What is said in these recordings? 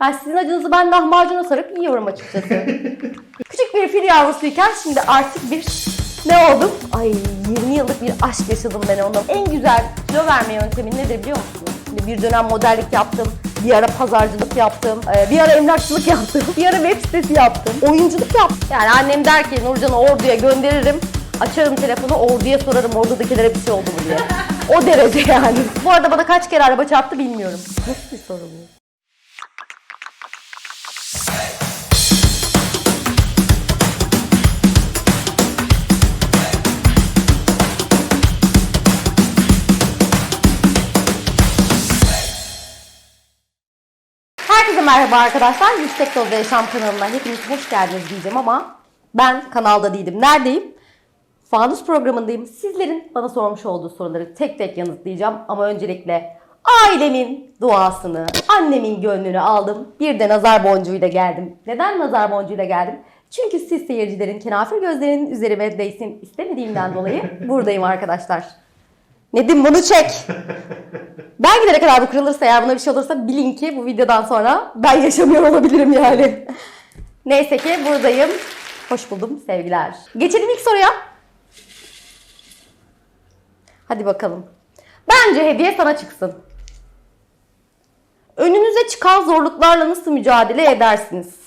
Ben sizin acınızı ben lahmacuna sarıp yiyorum açıkçası. Küçük bir fil yavrusuyken şimdi artık bir ne oldum? Ay 20 yıllık bir aşk yaşadım ben onunla. En güzel kilo verme yöntemi nedir biliyor musunuz? Şimdi bir dönem modellik yaptım. Bir ara pazarcılık yaptım. ee, Bir ara emlakçılık yaptım. Bir ara web sitesi yaptım. Oyunculuk yaptım. Yani annem der ki Nurcan'ı orduya gönderirim. Açarım telefonu orduya sorarım ordudakilere bir şey oldu mu diye. O derece yani. Bu arada bana kaç kere araba çarptı bilmiyorum. Nasıl bir soru bu? Merhaba arkadaşlar. Yüksek Dozda Yaşam kanalına hepiniz hoş geldiniz diyeceğim ama ben kanalda değilim. Neredeyim? Fanus programındayım. Sizlerin bana sormuş olduğu soruları tek tek yanıtlayacağım. Ama öncelikle ailemin duasını, annemin gönlünü aldım. Bir de nazar boncuğuyla geldim. Neden nazar boncuğuyla geldim? Çünkü siz seyircilerin kenafir gözlerinin üzerime değsin istemediğimden dolayı buradayım arkadaşlar. Nedim bunu çek. Ben gidene kadar bu kırılırsa eğer buna bir şey olursa bilin ki bu videodan sonra ben yaşamıyor olabilirim yani. Neyse ki buradayım. Hoş buldum sevgiler. Geçelim ilk soruya. Hadi bakalım. Bence hediye sana çıksın. Önünüze çıkan zorluklarla nasıl mücadele edersiniz?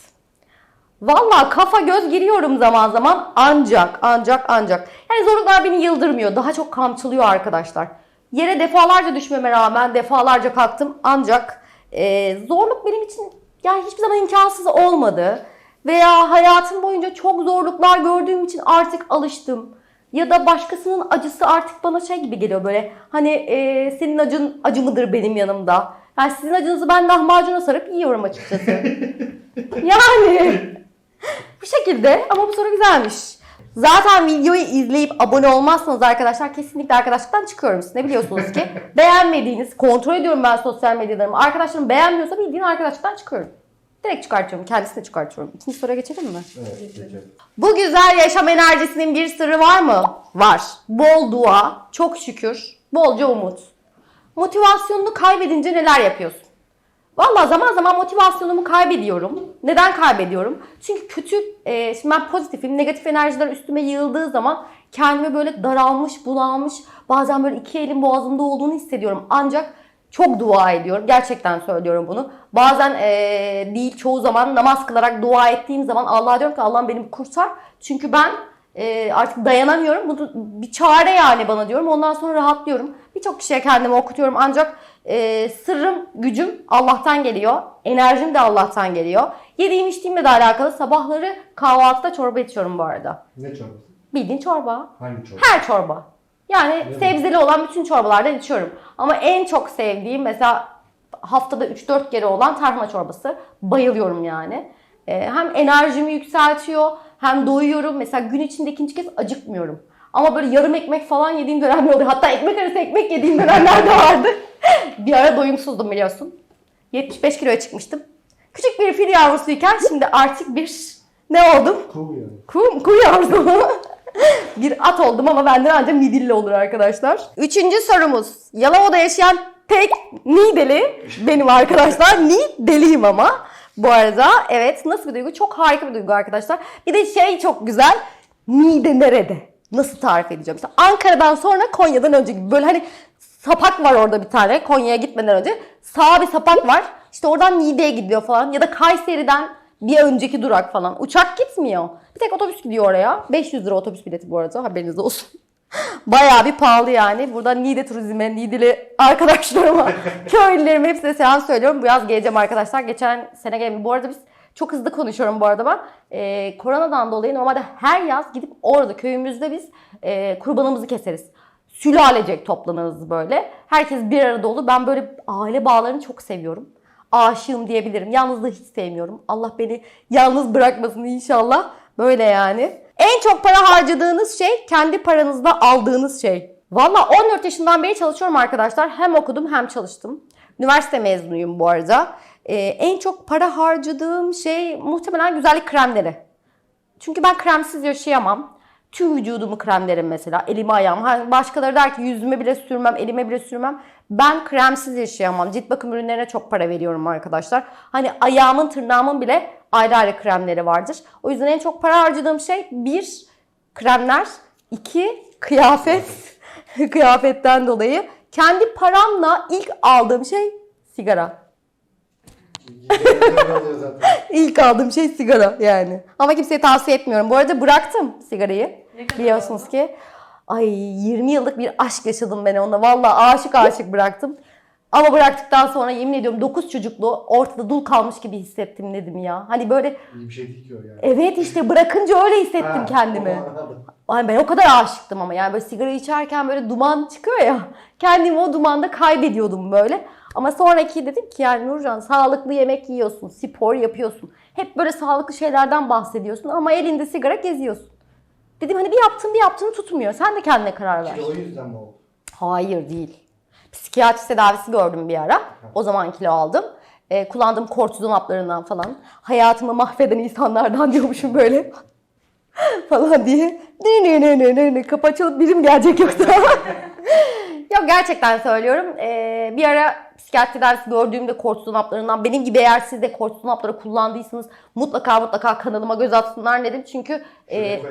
Valla kafa göz giriyorum zaman zaman ancak ancak ancak. Yani zorluklar beni yıldırmıyor. Daha çok kamçılıyor arkadaşlar. Yere defalarca düşmeme rağmen defalarca kalktım ancak e, zorluk benim için yani hiçbir zaman imkansız olmadı. Veya hayatım boyunca çok zorluklar gördüğüm için artık alıştım. Ya da başkasının acısı artık bana şey gibi geliyor böyle. Hani e, senin acın acı mıdır benim yanımda? Yani sizin acınızı ben lahmacuna sarıp yiyorum açıkçası. yani bu şekilde ama bu soru güzelmiş. Zaten videoyu izleyip abone olmazsanız arkadaşlar kesinlikle arkadaşlıktan çıkıyorum. Siz ne biliyorsunuz ki beğenmediğiniz, kontrol ediyorum ben sosyal medyalarımı. Arkadaşlarım beğenmiyorsa bildiğin arkadaşlıktan çıkıyorum. Direkt çıkartıyorum, kendisine çıkartıyorum. İkinci soruya geçelim mi? Evet, geçelim. Bu güzel yaşam enerjisinin bir sırrı var mı? Var. Bol dua, çok şükür, bolca umut. Motivasyonunu kaybedince neler yapıyorsun? Valla zaman zaman motivasyonumu kaybediyorum. Neden kaybediyorum? Çünkü kötü, e, şimdi ben pozitifim, negatif enerjiler üstüme yığıldığı zaman kendimi böyle daralmış, bunalmış, bazen böyle iki elim boğazımda olduğunu hissediyorum. Ancak çok dua ediyorum. Gerçekten söylüyorum bunu. Bazen e, değil çoğu zaman namaz kılarak dua ettiğim zaman Allah'a diyorum ki Allah'ım beni kurtar. Çünkü ben e, artık dayanamıyorum. Bu bir çare yani bana diyorum. Ondan sonra rahatlıyorum. Birçok kişiye kendimi okutuyorum. Ancak e, sırrım, gücüm Allah'tan geliyor. Enerjim de Allah'tan geliyor. Yediğim içtiğimle de alakalı sabahları kahvaltıda çorba içiyorum bu arada. Ne çorbası? Bildiğin çorba. Hangi çorba? Her çorba. Yani sebzeli olan bütün çorbalardan içiyorum. Ama en çok sevdiğim mesela haftada 3-4 kere olan tarhana çorbası. Bayılıyorum yani. Ee, hem enerjimi yükseltiyor hem doyuyorum. Mesela gün içinde ikinci kez acıkmıyorum. Ama böyle yarım ekmek falan yediğim dönemler oluyor. Hatta ekmek arası ekmek yediğim dönemler de vardı. bir ara doyumsuzdum biliyorsun. 75 kiloya çıkmıştım. Küçük bir fil yavrusuyken şimdi artık bir ne oldum? Kuğu yani. Kuğu, kuğu yavrusu. bir at oldum ama benden ancak midilli olur arkadaşlar. Üçüncü sorumuz. Yalova'da yaşayan tek Nideli benim arkadaşlar. Nideliyim ama. Bu arada evet nasıl bir duygu? Çok harika bir duygu arkadaşlar. Bir de şey çok güzel. Nide nerede? Nasıl tarif edeceğim? Mesela Ankara'dan sonra Konya'dan önce gibi. Böyle hani sapak var orada bir tane Konya'ya gitmeden önce. Sağ bir sapak var. İşte oradan Niğde'ye gidiyor falan. Ya da Kayseri'den bir önceki durak falan. Uçak gitmiyor. Bir tek otobüs gidiyor oraya. 500 lira otobüs bileti bu arada haberiniz olsun. Bayağı bir pahalı yani. Buradan Niğde Turizm'e, Niğdeli arkadaşlarıma, köylülerime hepsine selam söylüyorum. Bu yaz geleceğim arkadaşlar. Geçen sene gelmedim. Bu arada biz çok hızlı konuşuyorum bu arada ben. Ee, koronadan dolayı normalde her yaz gidip orada köyümüzde biz e, kurbanımızı keseriz. Sülalecek toplanırız böyle. Herkes bir arada olur. Ben böyle aile bağlarını çok seviyorum. Aşığım diyebilirim. Yalnızlığı hiç sevmiyorum. Allah beni yalnız bırakmasın inşallah. Böyle yani. En çok para harcadığınız şey kendi paranızda aldığınız şey. Valla 14 yaşından beri çalışıyorum arkadaşlar. Hem okudum hem çalıştım. Üniversite mezunuyum bu arada. Ee, en çok para harcadığım şey muhtemelen güzellik kremleri. Çünkü ben kremsiz yaşayamam. Tüm vücudumu kremlerim mesela. Elimi ayağımı. Başkaları der ki yüzüme bile sürmem, elime bile sürmem. Ben kremsiz yaşayamam. Cilt bakım ürünlerine çok para veriyorum arkadaşlar. Hani ayağımın, tırnağımın bile ayrı ayrı kremleri vardır. O yüzden en çok para harcadığım şey bir kremler, iki kıyafet. Kıyafetten dolayı. Kendi paramla ilk aldığım şey sigara. İlk aldığım şey sigara yani. Ama kimseye tavsiye etmiyorum. Bu arada bıraktım sigarayı. Biliyorsunuz ki. Ay 20 yıllık bir aşk yaşadım ben onunla. Vallahi aşık aşık bıraktım. Ama bıraktıktan sonra yemin ediyorum 9 çocuklu ortada dul kalmış gibi hissettim dedim ya. Hani böyle İyi bir şey değil ki o yani. evet işte bırakınca öyle hissettim Ha, kendimi. Ay ben o kadar aşıktım ama yani böyle sigara içerken böyle duman çıkıyor ya. Kendimi o dumanda kaybediyordum böyle. Ama sonraki dedim ki yani Nurcan sağlıklı yemek yiyorsun, spor yapıyorsun. Hep böyle sağlıklı şeylerden bahsediyorsun ama elinde sigara geziyorsun. Dedim hani bir yaptın bir yaptığını tutmuyor. Sen de kendine karar ver. İşte o yüzden mi oldu? Hayır değil. Psikiyatri tedavisi gördüm bir ara. O zaman kilo aldım. Ee, kullandığım kortizon haplarından falan. Hayatımı mahveden insanlardan diyormuşum böyle. falan diye. Ne ne ne ne ne ne kapı açılıp birim gelecek yoksa. Yok gerçekten söylüyorum. Ee, bir ara psikiyatri tedavisi gördüğümde kortizon haplarından benim gibi eğer siz de kortizon hapları kullandıysanız mutlaka mutlaka kanalıma göz atsınlar dedim. Çünkü Şuraya e.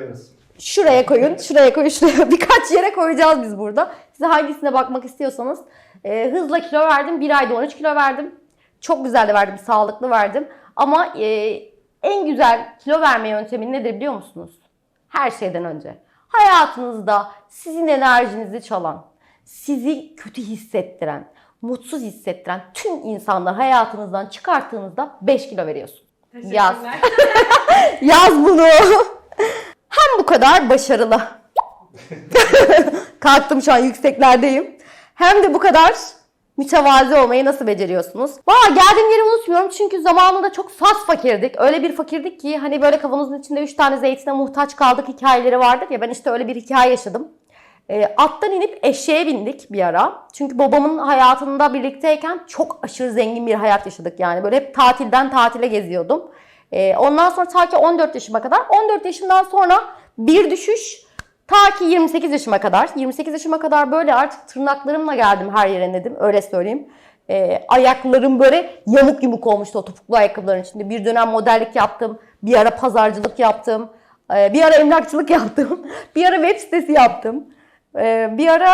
Şuraya koyun, şuraya koyun, şuraya. Birkaç yere koyacağız biz burada. Size hangisine bakmak istiyorsanız. e, hızla kilo verdim. Bir ayda 13 kilo verdim. Çok güzel de verdim, sağlıklı verdim. Ama e, en güzel kilo verme yöntemi nedir biliyor musunuz? Her şeyden önce. Hayatınızda sizin enerjinizi çalan, sizi kötü hissettiren, mutsuz hissettiren tüm insanlar hayatınızdan çıkarttığınızda 5 kilo veriyorsun. Yaz. Yaz bunu. Hem bu kadar başarılı. Kalktım şu an yükseklerdeyim. Hem de bu kadar mütevazi olmayı nasıl beceriyorsunuz? Valla geldiğim yeri unutmuyorum çünkü zamanında çok sas fakirdik. Öyle bir fakirdik ki hani böyle kavanozdun içinde 3 tane zeytine muhtaç kaldık hikayeleri vardır ya ben işte öyle bir hikaye yaşadım. E, attan inip eşeğe bindik bir ara. Çünkü babamın hayatında birlikteyken çok aşırı zengin bir hayat yaşadık yani. Böyle hep tatilden tatile geziyordum. E, ondan sonra ta ki 14 yaşıma kadar. 14 yaşımdan sonra bir düşüş ta ki 28 yaşıma kadar. 28 yaşıma kadar böyle artık tırnaklarımla geldim her yere dedim. Öyle söyleyeyim. E, ayaklarım böyle yamuk yumuk olmuştu o topuklu ayakkabıların içinde. Bir dönem modellik yaptım. Bir ara pazarcılık yaptım. e, bir ara emlakçılık yaptım. bir ara web sitesi yaptım. Ee, bir ara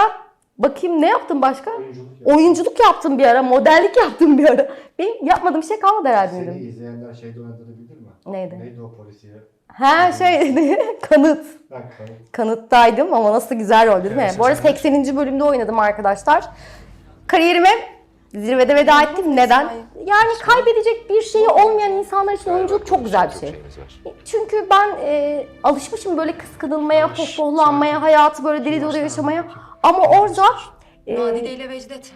bakayım ne yaptım başka? Oyunculuk ya. Oyunculuk yaptım bir ara, modellik yaptım bir ara. Benim yapmadığım bir şey kalmadı herhalde Seni dedim. izleyenler şeyde oynadığını bilir mi? Neydi? Neydi o polisiye? Ha şey kanıt. Bana. Kanıttaydım ama nasıl güzel rol değil mi? Evet, Bu arada seçenler. 80. bölümde oynadım arkadaşlar. Kariyerime zirvede veda ettim. Neden? Yani kaybedecek bir şeyi olmayan insanlar için oyunculuk çok güzel bir şey. Çünkü ben e, alışmışım böyle kıskanılmaya, pohpohlanmaya, hayatı böyle deli dolu yaşamaya. Ama orada e, Nadide ile Vecdet.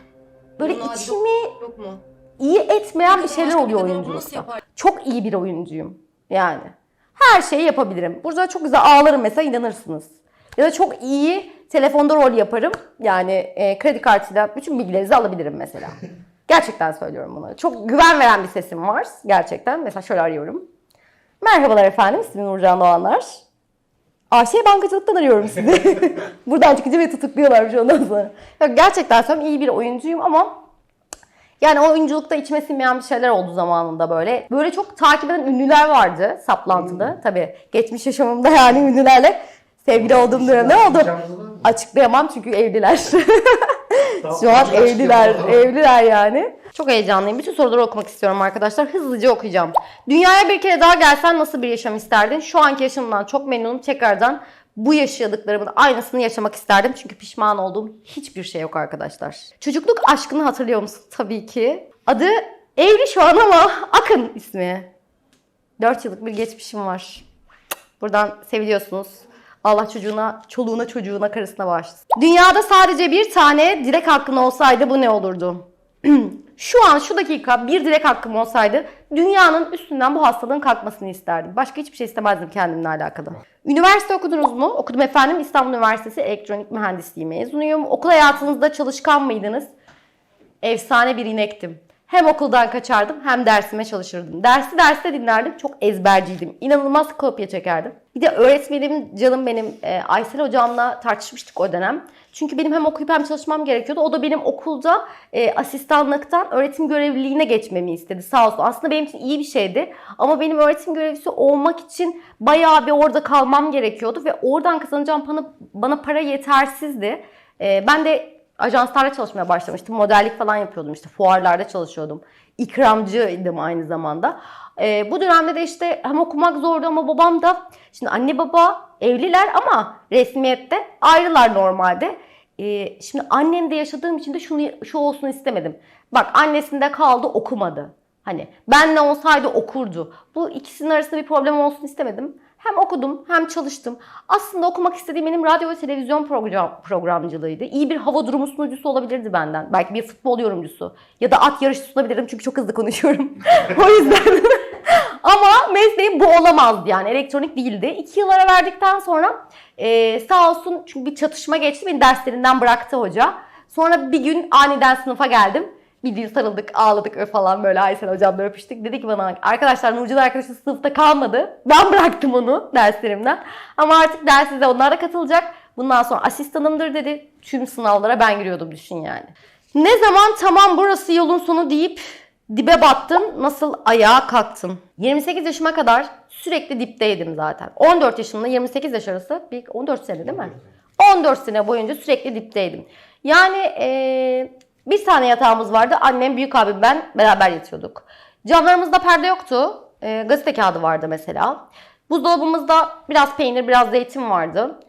böyle Nadide içimi Yok mu? iyi etmeyen bir Başka şeyler bir oluyor kadın bunu oyunculukta. yapar? Çok iyi bir oyuncuyum yani. Her şeyi yapabilirim. Burada çok güzel ağlarım mesela inanırsınız. Ya da çok iyi telefonda rol yaparım. Yani e, kredi kartıyla bütün bilgilerinizi alabilirim mesela. Gerçekten söylüyorum bunu. Çok güven veren bir sesim var gerçekten. Mesela şöyle arıyorum. Merhabalar efendim, ismim Nurcan Doğanlar. AŞ Bankacılık'tan arıyorum sizi. Buradan çıkınca beni tutukluyorlarmış ondan sonra. Yok, gerçekten söylüyorum iyi bir oyuncuyum ama yani oyunculukta içime sinmeyen bir şeyler oldu zamanında böyle. Böyle çok takip eden ünlüler vardı saplantılı. Tabii geçmiş yaşamımda yani ünlülerle sevgili olduğum dönem ne oldu? Açıklayamam çünkü evliler. Şu an açık evliler, evliler yani. Çok heyecanlıyım. Bütün soruları okumak istiyorum arkadaşlar. Hızlıca okuyacağım. Dünyaya bir kere daha gelsen nasıl bir yaşam isterdin? Şu anki yaşamımdan çok memnunum. Tekrardan bu yaşadıklarımın aynısını yaşamak isterdim. Çünkü pişman olduğum hiçbir şey yok arkadaşlar. Çocukluk aşkını hatırlıyor musun? Tabii ki. Adı evli şu an ama Akın ismi. 4 yıllık bir geçmişim var. Buradan seviliyorsunuz. Allah çocuğuna, çoluğuna, çocuğuna, karısına bağışlasın. Dünyada sadece bir tane direk hakkın olsaydı bu ne olurdu? şu an şu dakika bir direk hakkım olsaydı dünyanın üstünden bu hastalığın kalkmasını isterdim. Başka hiçbir şey istemezdim kendimle alakalı. Üniversite okudunuz mu? Okudum efendim. İstanbul Üniversitesi Elektronik Mühendisliği mezunuyum. Okul hayatınızda çalışkan mıydınız? Efsane bir inektim. Hem okuldan kaçardım hem dersime çalışırdım. Dersi derste dinlerdim. Çok ezberciydim. İnanılmaz kopya çekerdim. Bir de öğretmenim canım benim e, Aysel hocamla tartışmıştık o dönem. Çünkü benim hem okuyup hem çalışmam gerekiyordu. O da benim okulda e, asistanlıktan öğretim görevliliğine geçmemi istedi sağ olsun. Aslında benim için iyi bir şeydi. Ama benim öğretim görevlisi olmak için bayağı bir orada kalmam gerekiyordu. Ve oradan kazanacağım bana, bana para yetersizdi. E, ben de ajanslarda çalışmaya başlamıştım. Modellik falan yapıyordum işte fuarlarda çalışıyordum. İkramcıydım aynı zamanda. Ee, bu dönemde de işte hem okumak zordu ama babam da şimdi anne baba evliler ama resmiyette ayrılar normalde. Ee, şimdi annemde yaşadığım için de şunu şu olsun istemedim. Bak annesinde kaldı okumadı. Hani benle olsaydı okurdu. Bu ikisinin arasında bir problem olsun istemedim. Hem okudum hem çalıştım. Aslında okumak istediğim benim radyo ve televizyon program, programcılığıydı. İyi bir hava durumu sunucusu olabilirdi benden. Belki bir futbol yorumcusu. Ya da at yarışı sunabilirim çünkü çok hızlı konuşuyorum. o yüzden. Ama mesleğim bu olamazdı yani. Elektronik değildi. İki yıl ara verdikten sonra e, sağ olsun çünkü bir çatışma geçti. Beni derslerinden bıraktı hoca. Sonra bir gün aniden sınıfa geldim. Bildiğin sarıldık, ağladık falan böyle Aysel hocamla öpüştük. Dedi ki bana arkadaşlar Nurcan arkadaşım sınıfta kalmadı. Ben bıraktım onu derslerimden. Ama artık dersize onlar da katılacak. Bundan sonra asistanımdır dedi. Tüm sınavlara ben giriyordum düşün yani. Ne zaman tamam burası yolun sonu deyip dibe battın, nasıl ayağa kalktın? 28 yaşıma kadar sürekli dipteydim zaten. 14 yaşımla 28 yaş arası bir 14 sene değil mi? 14 sene boyunca sürekli dipteydim. Yani eee, bir tane yatağımız vardı. Annem, büyük abim, ben beraber yatıyorduk. Camlarımızda perde yoktu. Eee, gazete kağıdı vardı mesela. Buzdolabımızda biraz peynir, biraz zeytin vardı.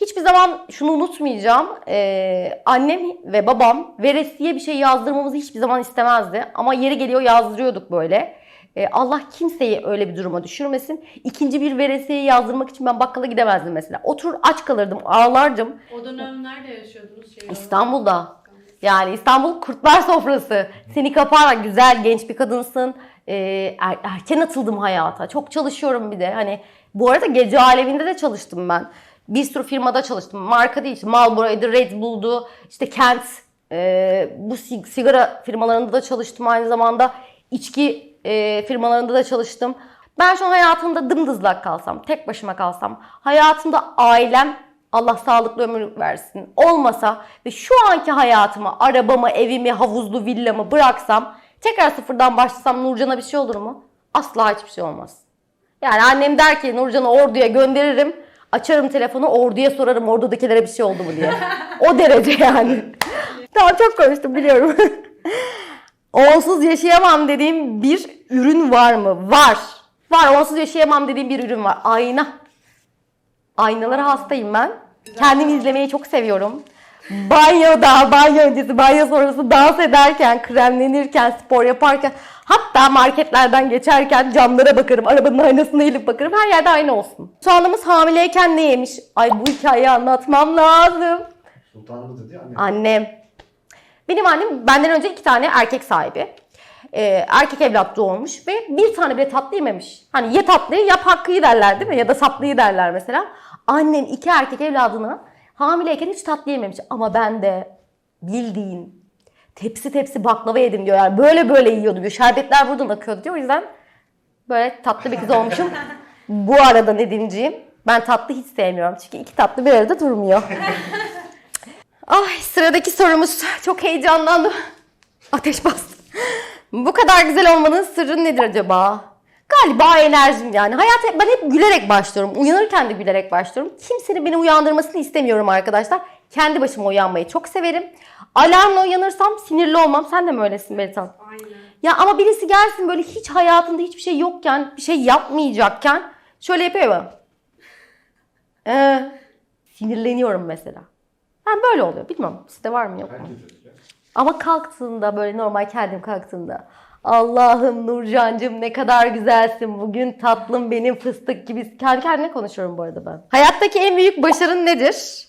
Hiçbir zaman şunu unutmayacağım. Eee, annem ve babam veresiye bir şey yazdırmamızı hiçbir zaman istemezdi. Ama yeri geliyor yazdırıyorduk böyle. Eee, Allah kimseyi öyle bir duruma düşürmesin. İkinci bir veresiye yazdırmak için ben bakkala gidemezdim mesela. Oturur aç kalırdım, ağlardım. O dönem nerede yaşıyordunuz? Şey İstanbul'da. Yani İstanbul kurtlar sofrası. Seni kapar güzel genç bir kadınsın. Ee, er- erken atıldım hayata. Çok çalışıyorum bir de. Hani bu arada gece aleminde de çalıştım ben. Bir sürü firmada çalıştım. Marka değil işte Marlboro'ydu, Red Bull'du, işte Kent. ee, bu sig- sigara firmalarında da çalıştım aynı zamanda. İçki ee, firmalarında da çalıştım. Ben şu an hayatımda dımdızlak kalsam, tek başıma kalsam, hayatımda ailem Allah sağlıklı ömür versin. Olmasa ve şu anki hayatımı, arabamı, evimi, havuzlu villamı bıraksam, tekrar sıfırdan başlasam Nurcan'a bir şey olur mu? Asla hiçbir şey olmaz. Yani annem der ki Nurcan'ı orduya gönderirim. Açarım telefonu orduya sorarım ordudakilere bir şey oldu mu diye. O derece yani. tamam çok konuştum biliyorum. Onsuz yaşayamam dediğim bir ürün var mı? Var. Var. Onsuz yaşayamam dediğim bir ürün var. Ayna. Aynalara hastayım ben. Kendimi izlemeyi çok seviyorum. Banyoda, banyo öncesi, banyo sonrası dans ederken, kremlenirken, spor yaparken, hatta marketlerden geçerken camlara bakarım, arabanın aynasına eğilip bakarım. Her yerde ayna olsun. Şu andımız hamileyken ne yemiş? Ay bu hikayeyi anlatmam lazım. Sultanımız dedi anne. Annem. Benim annem benden önce iki tane erkek sahibi. Ee, erkek evlat doğurmuş ve bir tane bile tatlı yememiş. Hani ye tatlıyı yap hakkıyı derler değil mi? Ya da saplıyı derler mesela. Annem iki erkek evladına hamileyken hiç tatlı yememiş. Ama ben de bildiğin tepsi tepsi baklava yedim diyor. Yani böyle böyle yiyordu diyor. Şerbetler buradan akıyordu diyor. O yüzden böyle tatlı bir kız olmuşum. Bu arada Nedimciğim ben tatlı hiç sevmiyorum. Çünkü iki tatlı bir arada durmuyor. Ay sıradaki sorumuz. Çok heyecanlandım. Ateş bastı. Bu kadar güzel olmanın sırrı nedir acaba? Galiba enerjim yani. Hayata ben hep gülerek başlıyorum. Uyanırken de gülerek başlıyorum. Kimsenin beni uyandırmasını istemiyorum arkadaşlar. Kendi başıma uyanmayı çok severim. Alarmla uyanırsam sinirli olmam. Sen de mi öylesin Beritan? Aynen. Ya ama birisi gelsin böyle hiç hayatında hiçbir şey yokken, bir şey yapmayacakken şöyle yapıyor mu? Ee, sinirleniyorum mesela. Ben böyle oluyor. Bilmem sizde var mı yok mu? Ama kalktığında böyle normal kendim kalktığında Allah'ım Nurcancığım ne kadar güzelsin bugün tatlım benim fıstık gibi. Kendi kendime konuşuyorum bu arada ben. Hayattaki en büyük başarın nedir?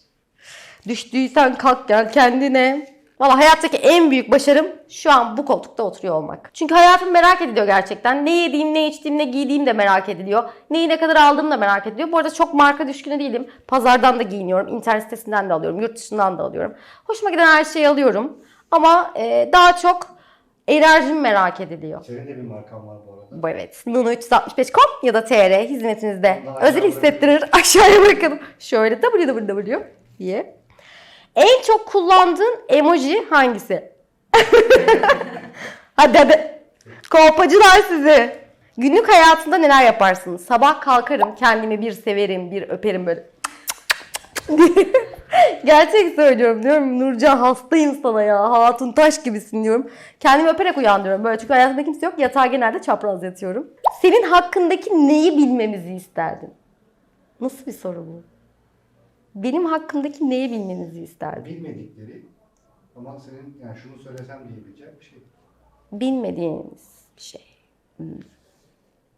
Düştüysen kalk gel kendine. Valla hayattaki en büyük başarım şu an bu koltukta oturuyor olmak. Çünkü hayatım merak ediliyor gerçekten. Ne yediğim, ne içtiğim, ne giydiğim de merak ediliyor. Neyi ne kadar aldığım da merak ediliyor. Bu arada çok marka düşkünü değilim. Pazardan da giyiniyorum. internet sitesinden de alıyorum. Yurt dışından da alıyorum. Hoşuma giden her şeyi alıyorum. Ama e, daha çok Enerjim merak ediliyor. Senin de bir markan var bu arada. Bu evet. Nunu365.com ya da TR hizmetinizde. Özel aşağıda- hissettirir. Aşağıya bakın. Şöyle www diye. En çok kullandığın emoji hangisi? hadi hadi. Kolpacılar sizi. Günlük hayatında neler yaparsınız? Sabah kalkarım, kendimi bir severim, bir öperim böyle. Gerçek söylüyorum diyorum. Nurcan hastayım sana ya. Hatun taş gibisin diyorum. Kendimi öperek uyandırıyorum böyle. Çünkü hayatımda kimse yok. Yatağa genelde çapraz yatıyorum. Senin hakkındaki neyi bilmemizi isterdin? Nasıl bir soru bu? Benim hakkındaki neyi bilmenizi isterdin? Bilmedikleri ama senin yani şunu söylesem diyebileceğim bir şey. Bilmediğiniz bir şey. Hmm.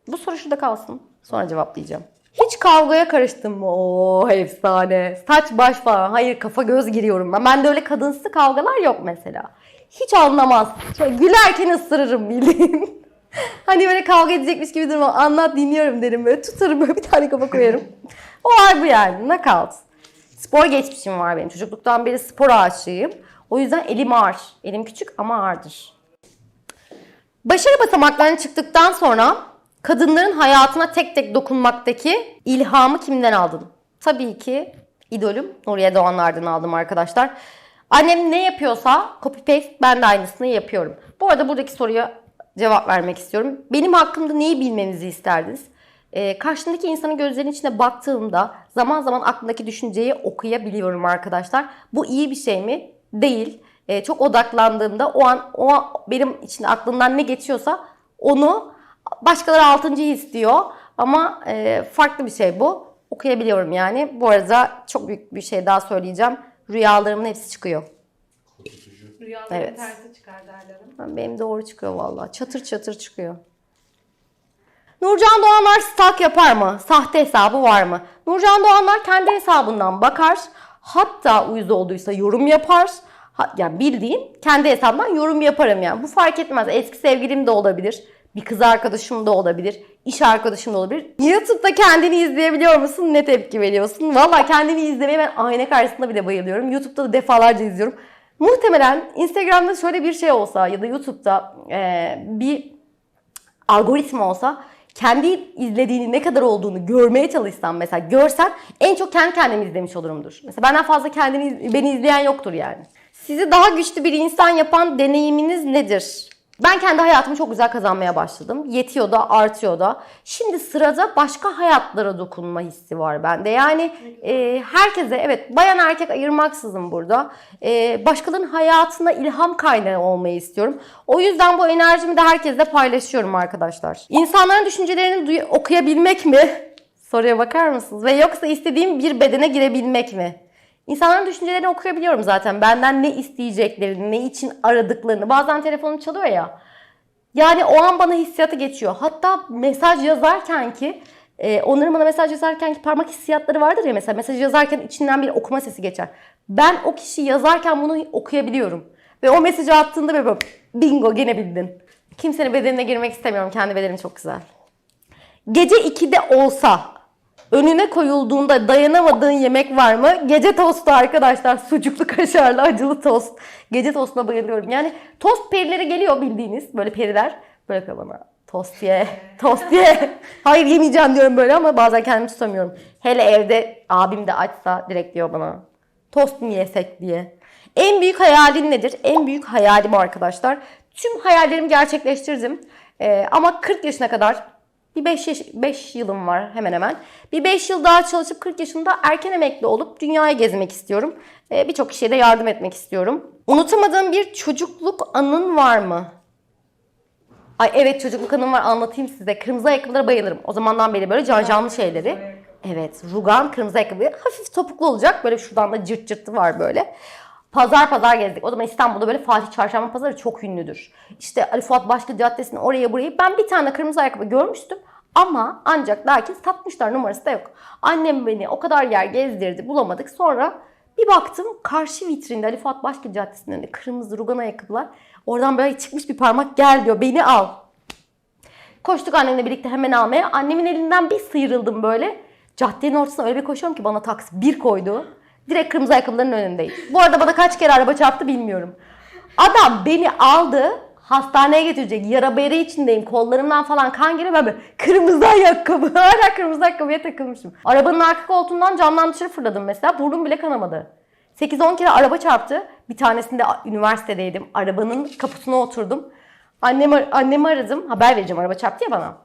Bu soru şurada kalsın. Sonra cevaplayacağım. Hiç kavgaya karıştın mı? Oo efsane. Saç baş falan. Hayır kafa göz giriyorum ben. Bende öyle kadınsı kavgalar yok mesela. Hiç anlamaz. Şöyle gülerken ısırırım bildiğin. hani böyle kavga edecekmiş gibi durma. Anlat dinliyorum derim böyle. Tutarım böyle bir tane kafa koyarım. o var bu yani. Knockout. Spor geçmişim var benim. Çocukluktan beri spor aşığıyım. O yüzden elim ağır. Elim küçük ama ağırdır. Başarı basamaklarına çıktıktan sonra kadınların hayatına tek tek dokunmaktaki ilhamı kimden aldın? Tabii ki idolüm Nuriye Doğanlar'dan aldım arkadaşlar. Annem ne yapıyorsa copy paste ben de aynısını yapıyorum. Bu arada buradaki soruya cevap vermek istiyorum. Benim hakkımda neyi bilmenizi isterdiniz? Ee, karşımdaki insanın gözlerinin içine baktığımda zaman zaman aklındaki düşünceyi okuyabiliyorum arkadaşlar. Bu iyi bir şey mi? Değil. Ee, çok odaklandığımda o an o benim için aklımdan ne geçiyorsa onu başkaları altıncı his diyor. Ama e, farklı bir şey bu. Okuyabiliyorum yani. Bu arada çok büyük bir şey daha söyleyeceğim. Rüyalarımın hepsi çıkıyor. Rüyaların Evet. tersi çıkar derlerim. Benim doğru çıkıyor vallahi. Çatır çatır çıkıyor. Nurcan Doğanlar stalk yapar mı? Sahte hesabı var mı? Nurcan Doğanlar kendi hesabından bakar. Hatta uyuz olduysa yorum yapar. Ha, yani bildiğin kendi hesabından yorum yaparım yani. Bu fark etmez. Eski sevgilim de olabilir. Bir kız arkadaşım da olabilir. iş arkadaşım da olabilir. YouTube'da kendini izleyebiliyor musun? Ne tepki veriyorsun? Valla kendimi izlemeye ben ayna karşısında bile bayılıyorum. YouTube'da da defalarca izliyorum. Muhtemelen Instagram'da şöyle bir şey olsa ya da YouTube'da eee, bir algoritma olsa kendi izlediğini ne kadar olduğunu görmeye çalışsam mesela görsen en çok kendi kendimi izlemiş olurumdur. Mesela benden fazla kendini beni izleyen yoktur yani. Sizi daha güçlü bir insan yapan deneyiminiz nedir? Ben kendi hayatımı çok güzel kazanmaya başladım. Yetiyor da artıyor da. Şimdi sırada başka hayatlara dokunma hissi var bende. Yani e, herkese evet bayan erkek ayırmaksızın burada. E, başkalarının hayatına ilham kaynağı olmayı istiyorum. O yüzden bu enerjimi de herkesle paylaşıyorum arkadaşlar. İnsanların düşüncelerini okuyabilmek mi? Soruya bakar mısınız? Ve yoksa istediğim bir bedene girebilmek mi? İnsanların düşüncelerini okuyabiliyorum zaten. Benden ne isteyeceklerini, ne için aradıklarını. Bazen telefonum çalıyor ya. Yani o an bana hissiyatı geçiyor. Hatta mesaj yazarken ki e, onların bana mesaj yazarken ki parmak hissiyatları vardır ya mesela mesaj yazarken içinden bir okuma sesi geçer. Ben o kişi yazarken bunu okuyabiliyorum. Ve o mesajı attığında böyle, böyle bingo gene bildin. Kimsenin bedenine girmek istemiyorum. Kendi bedenim çok güzel. Gece 2'de olsa önüne koyulduğunda dayanamadığın yemek var mı? Gece tostu arkadaşlar. Sucuklu kaşarlı acılı tost. Gece tostuna bayılıyorum. Yani tost perileri geliyor bildiğiniz. Böyle periler. Böyle yapıyor bana. Tost ye. Tost ye. Hayır yemeyeceğim diyorum böyle ama bazen kendimi tutamıyorum. Hele evde abim de açsa direkt diyor bana. Tost mu yesek diye. En büyük hayalin nedir? En büyük hayalim arkadaşlar. Tüm hayallerimi gerçekleştirdim. Ee, ama 40 yaşına kadar bir 5 yaş, 5 yılım var hemen hemen. Bir 5 yıl daha çalışıp 40 yaşında erken emekli olup dünyayı gezmek istiyorum. Ee, Birçok kişiye de yardım etmek istiyorum. Unutamadığım bir çocukluk anın var mı? Ay evet çocukluk anım var anlatayım size. Kırmızı ayakkabılara bayılırım. O zamandan beri böyle can canlı şeyleri. Evet rugan kırmızı ayakkabı. Hafif topuklu olacak. Böyle şuradan da cırt cırtı var böyle. Pazar pazar gezdik. O zaman İstanbul'da böyle Fatih Çarşamba Pazarı çok ünlüdür. İşte Ali Fuat Başkı Caddesi'nin oraya burayı. Ben bir tane kırmızı ayakkabı görmüştüm. Ama ancak lakin satmışlar numarası da yok. Annem beni o kadar yer gezdirdi bulamadık. Sonra bir baktım karşı vitrinde Ali Fuat Başkı Caddesi'nin önünde kırmızı rugan ayakkabılar. Oradan böyle çıkmış bir parmak gel diyor beni al. Koştuk annemle birlikte hemen almaya. Annemin elinden bir sıyrıldım böyle. Caddenin ortasına öyle bir koşuyorum ki bana taksi bir koydu. Direkt kırmızı ayakkabıların önündeyim. Bu arada bana kaç kere araba çarptı bilmiyorum. Adam beni aldı. Hastaneye getirecek. Yara bere içindeyim. Kollarımdan falan kan geliyor. Ben böyle kırmızı ayakkabı. Hala kırmızı ayakkabıya takılmışım. Arabanın arka koltuğundan camdan dışarı fırladım mesela. Burnum bile kanamadı. 8-10 kere araba çarptı. Bir tanesinde üniversitedeydim. Arabanın kapısına oturdum. Annemi, annemi aradım. Haber vereceğim araba çarptı ya bana.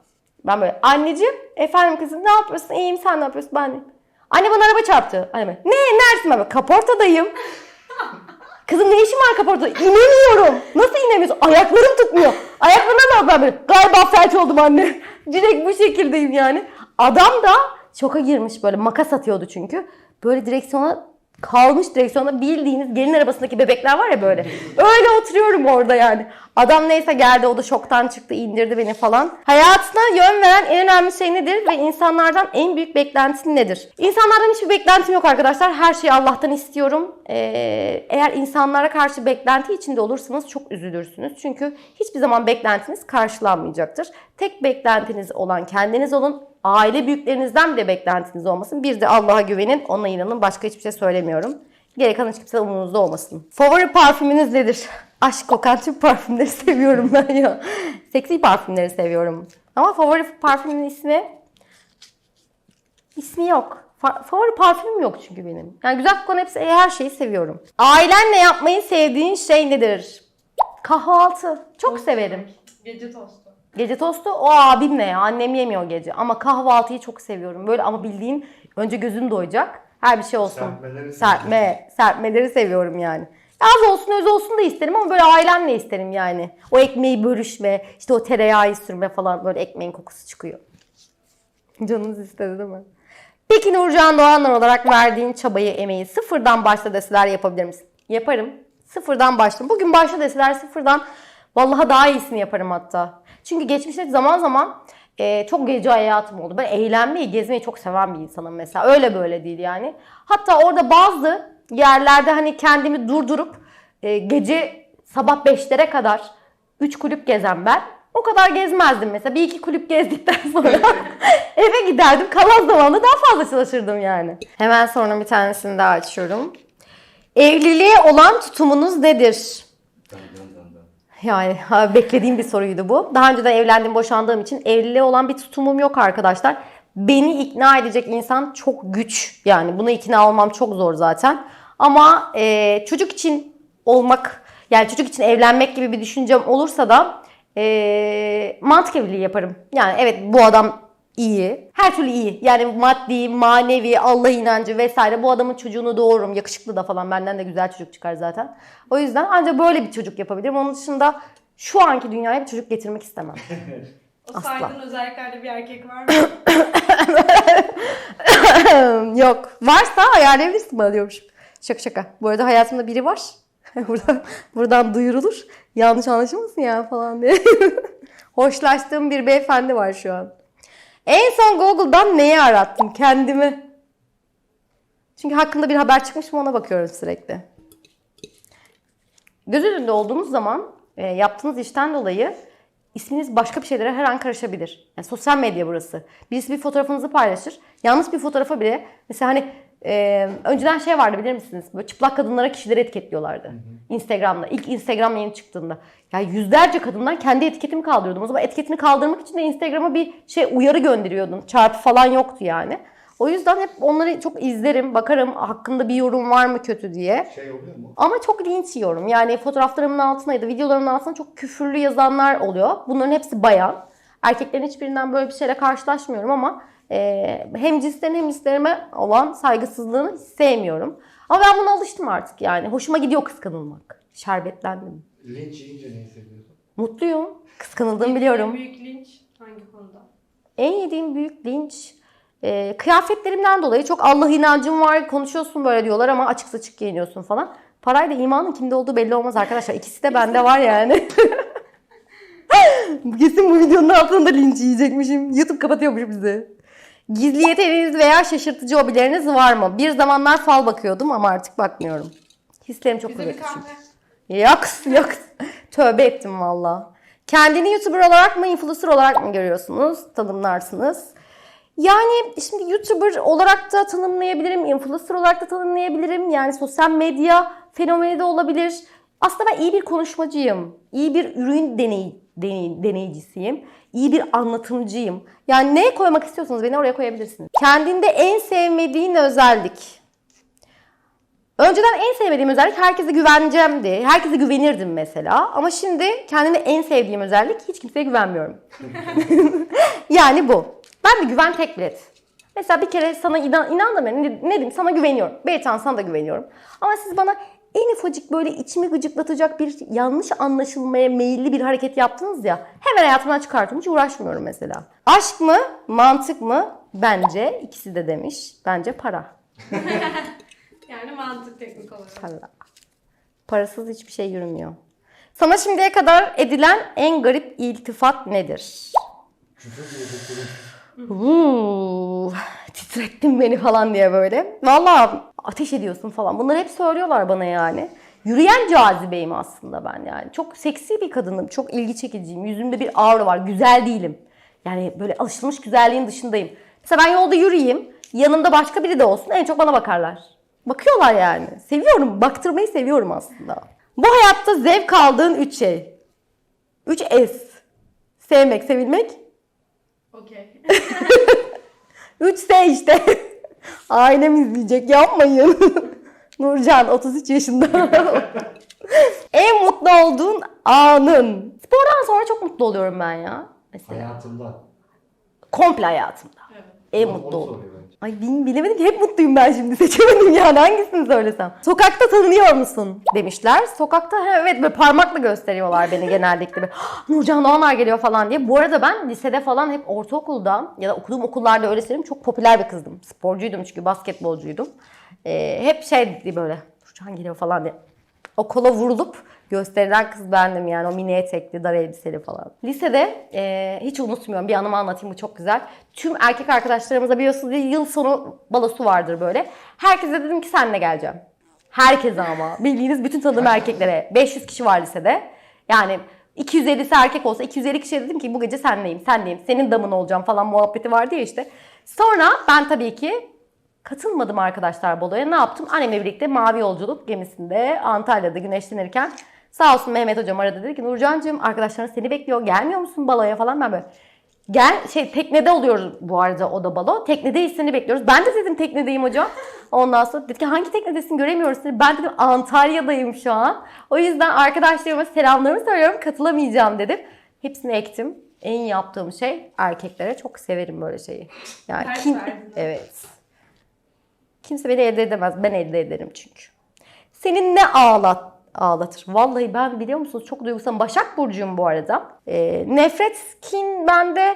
Ben böyle anneciğim efendim kızım ne yapıyorsun? İyiyim sen ne yapıyorsun? Ben. Anne bana araba çarptı. Anne böyle, ne neredesin ben böyle kaportadayım. Kızım ne işin var kaportada? İnemiyorum. Nasıl inemiyorsun? Ayaklarım tutmuyor. Ayaklarına bak ben böyle. Galiba felç oldum anne. Direkt bu şekildeyim yani. Adam da şoka girmiş böyle makas atıyordu çünkü. Böyle direksiyona kalmış direksiyona bildiğiniz gelin arabasındaki bebekler var ya böyle. Öyle oturuyorum orada yani. Adam neyse geldi o da şoktan çıktı indirdi beni falan. Hayatına yön veren en önemli şey nedir ve insanlardan en büyük beklentin nedir? İnsanlardan hiçbir beklentim yok arkadaşlar. Her şeyi Allah'tan istiyorum. Ee, eğer insanlara karşı beklenti içinde olursanız çok üzülürsünüz. Çünkü hiçbir zaman beklentiniz karşılanmayacaktır. Tek beklentiniz olan kendiniz olun. Aile büyüklerinizden bile beklentiniz olmasın. Bir de Allah'a güvenin, ona inanın. Başka hiçbir şey söylemiyorum. Geri kalan hiç kimse umurunuzda olmasın. Favori parfümünüz nedir? Aşk kokan tüm parfümleri seviyorum ben ya. Seksi parfümleri seviyorum. Ama favori parfümün ismi... ismi yok. Fa- favori parfümüm yok çünkü benim. Yani güzel kokan hepsi her şeyi seviyorum. Ailenle yapmayı sevdiğin şey nedir? Kahvaltı. Çok severim. Gece tostu. Gece tostu o abimle ya. Annem yemiyor gece. Ama kahvaltıyı çok seviyorum. Böyle ama bildiğin önce gözün doyacak. Her bir şey olsun. Serpmeleri Serpme. Serpmeleri seviyorum yani. Az olsun öz olsun da isterim ama böyle ailemle isterim yani. O ekmeği bölüşme, işte o tereyağı sürme falan böyle ekmeğin kokusu çıkıyor. Canınız istedi değil mi? Peki Nurcan Doğanlar olarak verdiğin çabayı, emeği sıfırdan başla deseler yapabilir misin? Yaparım. Sıfırdan başla. Bugün başla deseler sıfırdan vallahi daha iyisini yaparım hatta. Çünkü geçmişte zaman zaman e, çok gece hayatım oldu. Ben eğlenmeyi, gezmeyi çok seven bir insanım mesela. Öyle böyle değil yani. Hatta orada bazı yerlerde hani kendimi durdurup e, gece sabah 5'lere kadar 3 kulüp gezen ben. O kadar gezmezdim mesela. Bir iki kulüp gezdikten sonra eve giderdim. Kalan zamanda daha fazla çalışırdım yani. Hemen sonra bir tanesini daha açıyorum. Evliliğe olan tutumunuz nedir? Yani ha, beklediğim bir soruydu bu. Daha önceden evlendim, boşandığım için evliliğe olan bir tutumum yok arkadaşlar. Beni ikna edecek insan çok güç. Yani buna ikna olmam çok zor zaten. Ama e, çocuk için olmak, yani çocuk için evlenmek gibi bir düşüncem olursa da e, mantık evliliği yaparım. Yani evet bu adam iyi. Her türlü iyi. Yani maddi, manevi, Allah inancı vesaire. Bu adamın çocuğunu doğururum. Yakışıklı da falan. Benden de güzel çocuk çıkar zaten. O yüzden ancak böyle bir çocuk yapabilirim. Onun dışında şu anki dünyaya bir çocuk getirmek istemem. O Asla. saydığın özelliklerde bir erkek var mı? Yok. Varsa ayarlayabilirsin bana diyormuşum. Şaka şaka. Bu arada hayatımda biri var. buradan, buradan duyurulur. Yanlış anlaşılmasın ya falan diye. Hoşlaştığım bir beyefendi var şu an. En son Google'dan neyi arattım? Kendimi. Çünkü hakkında bir haber çıkmış mı ona bakıyorum sürekli. Göz önünde olduğunuz zaman e, yaptığınız işten dolayı isminiz başka bir şeylere her an karışabilir. Yani sosyal medya burası. Birisi bir fotoğrafınızı paylaşır. Yanlış bir fotoğrafa bile mesela hani e, önceden şey vardı bilir misiniz? Böyle çıplak kadınlara kişileri etiketliyorlardı. Instagram'da. ilk Instagram yeni çıktığında. Ya yüzlerce kadından kendi etiketimi kaldırıyordum. O zaman etiketini kaldırmak için de Instagram'a bir şey uyarı gönderiyordum. Çarpı falan yoktu yani. O yüzden hep onları çok izlerim, bakarım hakkında bir yorum var mı kötü diye. Şey oluyor mu? Ama çok linç yiyorum. Yani fotoğraflarımın altına ya da videolarımın altına çok küfürlü yazanlar oluyor. Bunların hepsi bayan. Erkeklerin hiçbirinden böyle bir şeyle karşılaşmıyorum ama hem cinslerin hem cinslerime olan saygısızlığını hiç sevmiyorum. Ama ben buna alıştım artık yani. Hoşuma gidiyor kıskanılmak. Şerbetlendim. Linç yiyince ne hissediyorsun? Mutluyum. Kıskanıldığımı biliyorum. En büyük linç hangi konuda? En yediğim büyük linç e, kıyafetlerimden dolayı çok Allah inancım var konuşuyorsun böyle diyorlar ama açık saçık giyiniyorsun falan. Parayla imanın kimde olduğu belli olmaz arkadaşlar. İkisi de bende var yani. Kesin bu videonun altında linç yiyecekmişim. YouTube kapatıyormuş bizi. Gizli yeteneğiniz veya şaşırtıcı hobileriniz var mı? Bir zamanlar fal bakıyordum ama artık bakmıyorum. Hislerim çok kuvvetli çünkü. Yok yok. Tövbe ettim valla. Kendini YouTuber olarak mı, influencer olarak mı görüyorsunuz? Tanımlarsınız. Yani şimdi YouTuber olarak da tanımlayabilirim, influencer olarak da tanımlayabilirim. Yani sosyal medya fenomeni de olabilir. Aslında ben iyi bir konuşmacıyım. İyi bir ürün deney, deney, deneyicisiyim. İyi bir anlatımcıyım. Yani neye koymak istiyorsanız beni oraya koyabilirsiniz. Kendinde en sevmediğin özellik. Önceden en sevmediğim özellik herkese güveneceğimdi. Herkese güvenirdim mesela. Ama şimdi kendine en sevdiğim özellik hiç kimseye güvenmiyorum. yani bu. Ben de güven tek bilet. Mesela bir kere sana inan, inandım ben. Ne, ne diyeyim sana güveniyorum. Beytan sana da güveniyorum. Ama siz bana en ufacık böyle içimi gıcıklatacak bir yanlış anlaşılmaya meyilli bir hareket yaptınız ya. Hemen hayatımdan çıkartıyorum. Hiç uğraşmıyorum mesela. Aşk mı? Mantık mı? Bence ikisi de demiş. Bence para. Yani mantık teknik olarak. Para. Parasız hiçbir şey yürümüyor. Sana şimdiye kadar edilen en garip iltifat nedir? Uuu, titrettin beni falan diye böyle. Vallahi ateş ediyorsun falan. Bunları hep söylüyorlar bana yani. Yürüyen cazibeyim aslında ben yani. Çok seksi bir kadınım. Çok ilgi çekiciyim. Yüzümde bir aura var. Güzel değilim. Yani böyle alışılmış güzelliğin dışındayım. Mesela ben yolda yürüyeyim. Yanımda başka biri de olsun. En çok bana bakarlar. Bakıyorlar yani. Seviyorum. Baktırmayı seviyorum aslında. Bu hayatta zevk aldığın üç şey. Üç S. Sevmek, sevilmek, Okey. 3S işte. Ailem izleyecek yapmayın. Nurcan 33 yaşında. en mutlu olduğun anın. Spordan sonra çok mutlu oluyorum ben ya. Mesela. Hayatımda. Komple hayatımda. evet. En Onu- mutlu oldum. Ay bil- bilemedim ki hep mutluyum ben şimdi seçemedim yani hangisini söylesem. Sokakta tanınıyor musun demişler. Sokakta he, evet böyle parmakla gösteriyorlar beni genellikle. "Ah, Nurcan Doğanar geliyor falan diye. Bu arada ben lisede falan hep ortaokulda ya da okuduğum okullarda öyle söyleyeyim çok popüler bir kızdım. Sporcuydum çünkü basketbolcuydum. Ee, hep şeydi böyle Nurcan geliyor falan diye. O kola vurulup gösterilen kız bendim yani o mini etekli, dar elbiseli falan. Lisede e, hiç unutmuyorum bir anımı anlatayım bu çok güzel. Tüm erkek arkadaşlarımıza biliyorsunuz bir yıl sonu balosu vardır böyle. Herkese dedim ki seninle geleceğim. Herkese ama bildiğiniz bütün tanıdığım erkeklere. 500 kişi var lisede. Yani 250'si erkek olsa 250 kişiye dedim ki bu gece senleyim, senleyim, senin damın olacağım falan muhabbeti vardı ya işte. Sonra ben tabii ki Katılmadım arkadaşlar baloya. Ne yaptım? Annemle birlikte mavi yolculuk gemisinde Antalya'da güneşlenirken sağ olsun Mehmet hocam aradı dedi ki Nurcan'cığım arkadaşların seni bekliyor. Gelmiyor musun baloya falan ben böyle Gel şey teknede oluyoruz bu arada o da balo. Teknedeyiz seni bekliyoruz. Ben de dedim teknedeyim hocam. Ondan sonra dedi ki hangi teknedesin göremiyoruz seni. Ben dedim Antalya'dayım şu an. O yüzden arkadaşlarıma selamlarımı söylüyorum katılamayacağım dedim. Hepsini ektim. En yaptığım şey erkeklere çok severim böyle şeyi. Yani kim... Evet. Kimse beni elde edemez. Ben elde ederim çünkü. Senin ne ağlat ağlatır? Vallahi ben biliyor musunuz çok duygusalım. Başak Burcu'yum bu arada. Ee, nefret, kin bende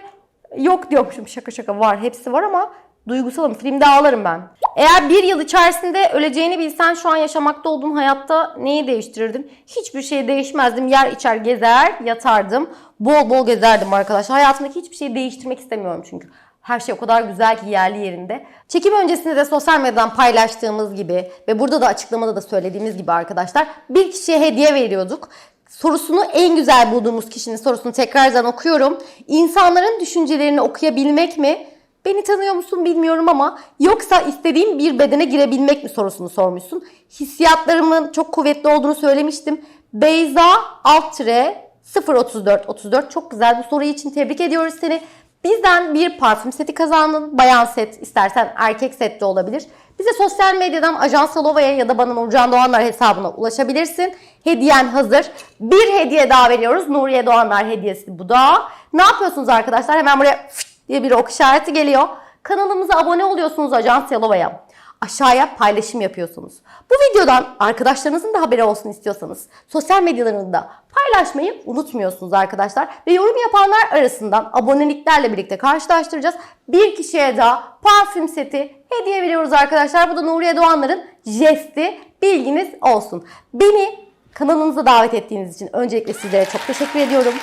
yok diyormuşum. Şaka şaka var. Hepsi var ama duygusalım. Filmde ağlarım ben. Eğer bir yıl içerisinde öleceğini bilsen şu an yaşamakta olduğun hayatta neyi değiştirirdin? Hiçbir şey değişmezdim. Yer içer gezer yatardım. Bol bol gezerdim arkadaşlar. Hayatımdaki hiçbir şeyi değiştirmek istemiyorum çünkü. Her şey o kadar güzel ki yerli yerinde. Çekim öncesinde de sosyal medyadan paylaştığımız gibi ve burada da açıklamada da söylediğimiz gibi arkadaşlar bir kişiye hediye veriyorduk. Sorusunu en güzel bulduğumuz kişinin sorusunu tekrardan okuyorum. İnsanların düşüncelerini okuyabilmek mi? Beni tanıyor musun bilmiyorum ama yoksa istediğim bir bedene girebilmek mi sorusunu sormuşsun. Hissiyatlarımın çok kuvvetli olduğunu söylemiştim. Beyza Altre 034 34 çok güzel bu soru için tebrik ediyoruz seni. Bizden bir parfüm seti kazandın. Bayan set istersen erkek set de olabilir. Bize sosyal medyadan Ajans Salova'ya ya da bana Nurcan Doğanlar hesabına ulaşabilirsin. Hediyen hazır. Bir hediye daha veriyoruz. Nuriye Doğanlar hediyesi bu da. Ne yapıyorsunuz arkadaşlar? Hemen buraya diye bir ok işareti geliyor. Kanalımıza abone oluyorsunuz Ajans Yalova'ya. Aşağıya paylaşım yapıyorsunuz. Bu videodan arkadaşlarınızın da haberi olsun istiyorsanız sosyal medyalarında paylaşmayı unutmuyorsunuz arkadaşlar. Ve yorum yapanlar arasından aboneliklerle birlikte karşılaştıracağız. Bir kişiye daha parfüm seti hediye veriyoruz arkadaşlar. Bu da Nuriye Doğanlar'ın jesti. Bilginiz olsun. Beni kanalınıza davet ettiğiniz için öncelikle sizlere çok teşekkür ediyorum.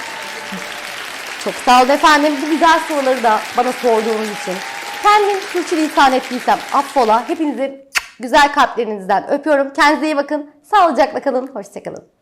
Çok sağ olun efendim. Bu güzel soruları da bana sorduğunuz için. Kendim sürçülisan ettiysem affola. Hepinizi güzel kalplerinizden öpüyorum. Kendinize iyi bakın. Sağlıcakla kalın. Hoşçakalın.